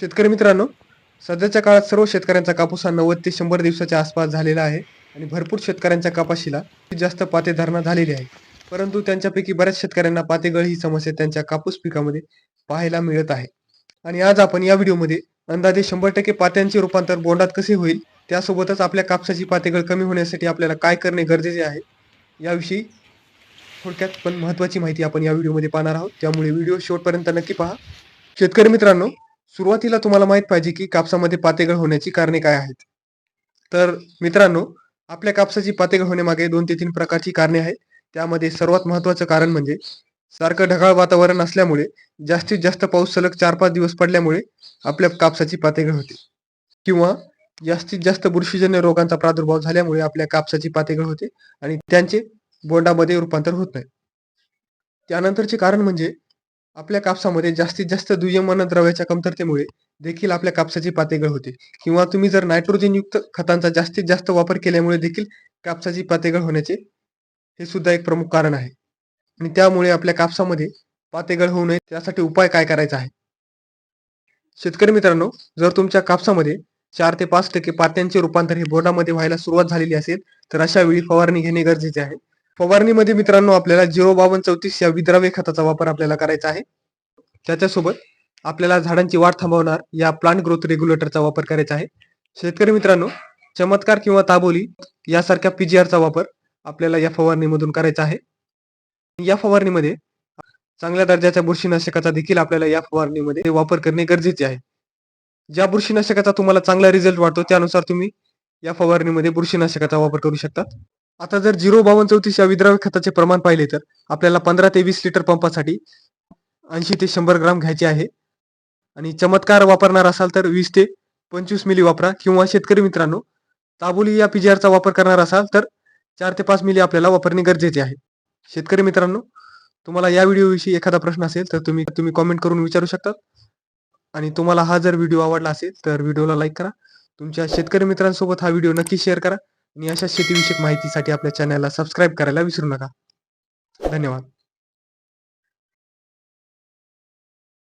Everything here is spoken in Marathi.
शेतकरी मित्रांनो सध्याच्या काळात सर्व शेतकऱ्यांचा कापूस हा नव्वद ते शंभर दिवसाच्या आसपास झालेला आहे आणि भरपूर शेतकऱ्यांच्या कापाशीला जास्त पाते धारणा झालेली आहे. परंतु त्यांच्यापैकी बऱ्याच शेतकऱ्यांना पातेगळ ही समस्या त्यांच्या कापूस पिकामध्ये पाहायला मिळत आहे. आणि आज आपण या व्हिडिओमध्ये अंदाजे शंभर टक्के पात्यांचे रूपांतर बोंडात कसे होईल त्यासोबतच आपल्या कापसाची पातेगळ कमी होण्यासाठी आपल्याला काय करणे गरजेचे आहे याविषयी थोडक्यात पण महत्त्वाची माहिती आपण या व्हिडिओमध्ये पाहणार आहोत. त्यामुळे व्हिडिओ शेवटपर्यंत नक्की पहा. शेतकरी मित्रांनो सुरुवातीला तुम्हाला माहीत पाहिजे की कापसामध्ये पातेगळ होण्याची कारणे काय आहेत. तर मित्रांनो आपल्या कापसाची पातेगळ होण्यामागे दोन ते तीन प्रकारची कारणे आहेत. त्यामध्ये सर्वात महत्त्वाचं कारण म्हणजे सारखं ढगाळ वातावरण असल्यामुळे जास्तीत जास्त पाऊस सलग चार पाच दिवस पडल्यामुळे आपल्या कापसाची पातेगळ होते. किंवा जास्तीत जास्त बुरशीजन्य रोगांचा प्रादुर्भाव झाल्यामुळे आपल्या कापसाची पातेगळ होते आणि त्यांचे बोंडामध्ये रूपांतर होत नाही. त्यानंतरचे कारण म्हणजे आपल्या कापसामध्ये जास्तीत जास्त दुय्यम अन्नद्रव्याच्या कमतरतेमुळे देखील आपल्या कापसाची पातेगळ होते. किंवा तुम्ही जर नायट्रोजन युक्त खतांचा जास्तीत जास्त वापर केल्यामुळे देखील कापसाची पातेगळ होण्याचे हे सुद्धा एक प्रमुख कारण आहे. आणि त्यामुळे आपल्या कापसामध्ये पातेगळ होऊ नये त्यासाठी उपाय काय करायचा आहे? शेतकरी मित्रांनो जर तुमच्या कापसामध्ये चार ते पाच टक्के पात्यांचे रूपांतर हे बोर्डामध्ये व्हायला सुरुवात झालेली असेल तर अशा वेळी फवारणी घेणे गरजेचे आहे. फवारणीमध्ये मित्रांनो आपल्याला झिरो बावन्न चौतीस या विद्राव्य खताचा वापर आपल्याला करायचा आहे. त्याच्यासोबत आपल्याला झाडांची वाढ थांबवणार या प्लांट ग्रोथ रेग्युलेटरचा वापर करायचा आहे. शेतकरी मित्रांनो चमत्कार किंवा ताबोली यासारख्या पीजीआरचा वापर आपल्याला या फवारणीमधून करायचा आहे. या फवारणीमध्ये चांगल्या दर्जाच्या बुरशीनाशकाचा देखील आपल्याला या फवारणीमध्ये वापर करणे गरजेचे आहे. ज्या बुरशीनाशकाचा तुम्हाला चांगला रिझल्ट वाटतो त्यानुसार तुम्ही या फवारणीमध्ये बुरशीनाशकाचा वापर करू शकता. आता जर झिरो बावन्न चौतीस या विद्राव्य खताचे प्रमाण पाहिले तर आपल्याला पंधरा ते वीस लिटर पंपासाठी ऐंशी ते शंभर ग्राम घ्यायचे आहे. आणि चमत्कार वापरणार असाल तर वीस ते पंचवीस मिली वापरा किंवा शेतकरी मित्रांनो ताबोली या पीजीआरचा वापर करणार असाल तर चार ते पाच मिली आपल्याला वापरणे गरजेचे आहे. शेतकरी मित्रांनो तुम्हाला या व्हिडिओविषयी एखादा प्रश्न असेल तर तुम्ही तुम्ही कॉमेंट करून विचारू शकता आणि तुम्हाला हा जर व्हिडिओ आवडला असेल तर व्हिडिओला लाईक करा. तुमच्या शेतकरी मित्रांसोबत हा व्हिडिओ नक्की शेअर करा. आणि अशा शेतीविषयक माहितीसाठी आपल्या चॅनलला सबस्क्राईब करायला विसरू नका. धन्यवाद.